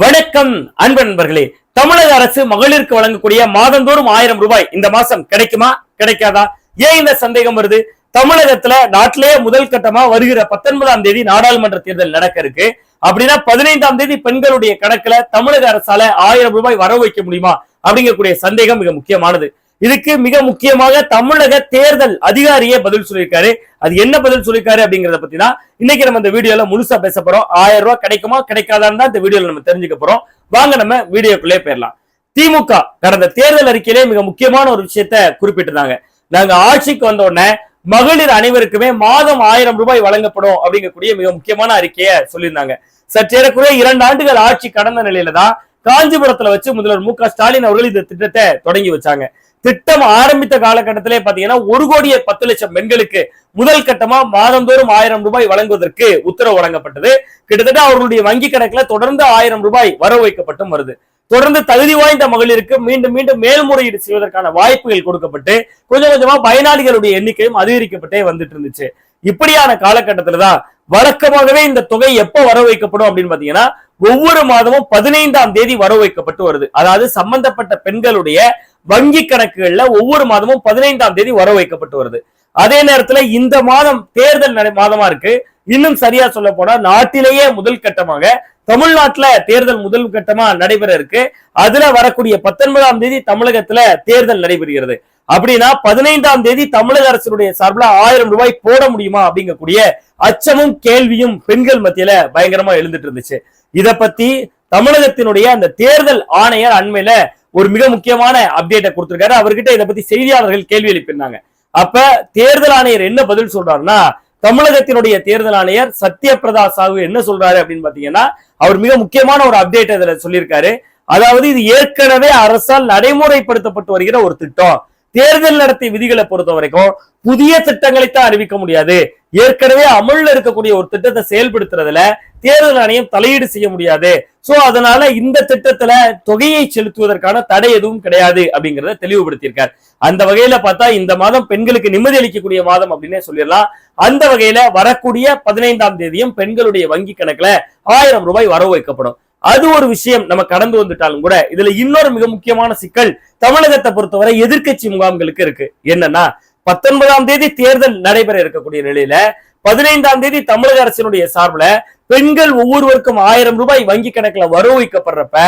வணக்கம் அன்பு நண்பர்களே. தமிழக அரசு மகளிருக்கு வழங்கக்கூடிய மாதந்தோறும் ஆயிரம் ரூபாய் இந்த மாசம் கிடைக்குமா கிடைக்காதா? ஏன் இந்த சந்தேகம் வருது? தமிழகத்துல நாட்டிலேயே முதல் கட்டமா வருகிற பத்தொன்பதாம் தேதி நாடாளுமன்ற தேர்தல் நடக்க இருக்கு. அப்படின்னா பதினைந்தாம் தேதி பெண்களுடைய கணக்குல தமிழக அரசால ஆயிரம் ரூபாய் வர வைக்க முடியுமா? அப்படிங்கக்கூடிய சந்தேகம் மிக முக்கியமானது. இதுக்கு மிக முக்கியமாக தமிழக தேர்தல் அதிகாரியே பதில் சொல்லியிருக்காரு. அது என்ன பதில் சொல்லியிருக்காரு அப்படிங்கறத பத்தி தான் இன்னைக்கு நம்ம இந்த வீடியோல முழுசா பேச போறோம். ஆயிரம் ரூபாய் கிடைக்குமா கிடைக்காதான்னு தான் இந்த வீடியோல நம்ம தெரிஞ்சுக்க போறோம். வாங்க நம்ம வீடியோக்குள்ளே போயிடலாம். திமுக கடந்த தேர்தல் அறிக்கையிலே மிக முக்கியமான ஒரு விஷயத்த குறிப்பிட்டிருந்தாங்க. நாங்க ஆட்சிக்கு வந்த உடனே மகளிர் அனைவருக்குமே மாதம் ஆயிரம் ரூபாய் வழங்கப்படும் அப்படிங்கக்கூடிய மிக முக்கியமான அறிக்கையை சொல்லியிருந்தாங்க. சற்றேறக்குறைய இரண்டு ஆண்டுகள் ஆட்சி கடந்த நிலையில தான் காஞ்சிபுரத்துல வச்சு முதல்வர் மு க ஸ்டாலின் அவர்கள் இந்த திட்டத்தை தொடங்கி வச்சாங்க. திட்டம் ஆரம்பித்த காலகட்டத்திலே பாத்தீங்கன்னா ஒரு கோடியே பத்து லட்சம் பெண்களுக்கு முதல் கட்டமா மாதந்தோறும் ஆயிரம் ரூபாய் வழங்குவதற்கு உத்தரவு வழங்கப்பட்டது. கிட்டத்தட்ட அவர்களுடைய வங்கி கணக்குல தொடர்ந்து ஆயிரம் ரூபாய் வரவு வைக்கப்பட்டும் வருது. தொடர்ந்து தகுதி வாய்ந்த மகளிருக்கு மீண்டும் மீண்டும் மேல்முறையீடு செய்வதற்கான வாய்ப்புகள் கொடுக்கப்பட்டு கொஞ்சம் கொஞ்சமா பயனாளிகளுடைய எண்ணிக்கையும் அதிகரிக்கப்பட்டே வந்துட்டு இருந்துச்சு. இப்படியான காலகட்டத்துல தான் வழக்கமாகவே இந்த தொகை எப்போ வர வைக்கப்படும் அப்படின்னு பாத்தீங்கன்னா ஒவ்வொரு மாதமும் பதினைந்தாம் தேதி வர வைக்கப்பட்டு வருது. அதாவது சம்பந்தப்பட்ட பெண்களுடைய வங்கி கணக்குகள்ல ஒவ்வொரு மாதமும் பதினைந்தாம் தேதி வர வைக்கப்பட்டு வருது. அதே நேரத்துல இந்த மாதம் தேர்தல் மாதமா இருக்கு. இன்னும் சரியா சொல்ல போனா நாட்டிலேயே முதல் கட்டமாக தமிழ்நாட்டுல தேர்தல் முதல் கட்டமா நடைபெற இருக்கு. அதுல வரக்கூடிய பத்தொன்பதாம் தேதி தமிழகத்துல தேர்தல் நடைபெறுகிறது. அப்படின்னா பதினைந்தாம் தேதி தமிழக அரசினுடைய சார்பில் ஆயிரம் ரூபாய் போட முடியுமா அப்படிங்கக்கூடிய அச்சமும் கேள்வியும் பெண்கள் மத்தியில பயங்கரமா எழுந்துட்டு இருந்துச்சு. இத பத்தி தமிழகத்தினுடைய அந்த தேர்தல் ஆணையர் அண்மையில ஒரு மிக முக்கியமான அப்டேட்டை கொடுத்திருக்காரு. அவர்கிட்ட இதை பத்தி செய்தியாளர்கள் கேள்வி எழுப்பியிருந்தாங்க. அப்ப தேர்தல் ஆணையர் என்ன பதில் சொல்றாருன்னா தமிழகத்தினுடைய தேர்தல் ஆணையர் சத்யபிரதா சாகு என்ன சொல்றாரு அப்படின்னு பாத்தீங்கன்னா அவர் மிக முக்கியமான ஒரு அப்டேட் இதுல சொல்லியிருக்காரு. அதாவது இது ஏற்கனவே அரசால் நடைமுறைப்படுத்தப்பட்டு வருகிற ஒரு திட்டம். தேர்தல் நடத்தை விதிகளை பொறுத்த வரைக்கும் புதிய திட்டங்களை தான் அறிவிக்க முடியாது. ஏற்கனவே அமல்ல இருக்கக்கூடிய ஒரு திட்டத்தை செயல்படுத்துறதுல தேர்தல் ஆணையம் தலையீடு செய்ய முடியாது. சோ அதனால இந்த திட்டத்துல தொகையை செலுத்துவதற்கான தடை எதுவும் கிடையாது அப்படிங்கறத தெளிவுபடுத்தியிருக்கார். அந்த வகையில பார்த்தா இந்த மாதம் பெண்களுக்கு நிம்மதி அளிக்கக்கூடிய மாதம் அப்படின்னே சொல்லிடலாம். அந்த வகையில வரக்கூடிய பதினைந்தாம் தேதியும் பெண்களுடைய வங்கி கணக்குல ஆயிரம் ரூபாய் வரவு வைக்கப்படும். அது ஒரு விஷயம். நம்ம கடந்து வந்துட்டாலும் கூட இதுல இன்னொரு மிக முக்கியமான சிக்கல் தமிழகத்தை பொறுத்தவரை எதிர்க்கட்சி முகாம்களுக்கு இருக்கு. என்னன்னா பத்தொன்பதாம் தேதி தேர்தல் நடைபெற இருக்கக்கூடிய நிலையில பதினைந்தாம் தேதி தமிழக அரசினுடைய சார்பில் பெண்கள் ஒவ்வொருவருக்கும் ஆயிரம் ரூபாய் வங்கி கணக்குல வரவு வைக்கப்படுறப்ப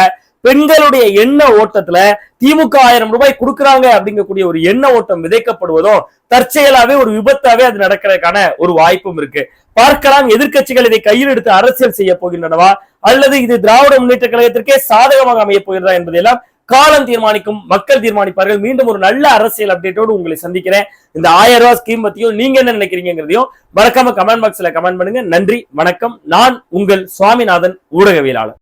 பெண்களுடைய எண்ண ஓட்டத்துல திமுக ஆயிரம் ரூபாய் கொடுக்குறாங்க அப்படிங்கக்கூடிய ஒரு எண்ண ஓட்டம் விதைக்கப்படுவதும் தற்செயலாவே ஒரு விபத்தாவே அது நடக்கிறதுக்கான ஒரு வாய்ப்பும் இருக்கு. பார்க்கலாம் எதிர்க்கட்சிகள் இதை கையில் எடுத்து அரசியல் செய்ய போகின்றனவா? அல்லது இது திராவிட முன்னேற்ற கழகத்திற்கே சாதகமாக அமைய போகிறதா என்பதையெல்லாம் காலம் தீர்மானிக்கும் மக்கள் தீர்மானிப்பார்கள். மீண்டும் ஒரு நல்ல அரசியல் அப்டேட்டோடு உங்களை சந்திக்கிறேன். இந்த ஆயிரம் ரூபாய் ஸ்கீம் பத்தியும் நீங்க என்ன நினைக்கிறீங்கிறதையும் மறக்காம கமெண்ட் பாக்ஸ்ல கமெண்ட் பண்ணுங்க. நன்றி வணக்கம். நான் உங்கள் சுவாமிநாதன் ஊடகவியலாளர்.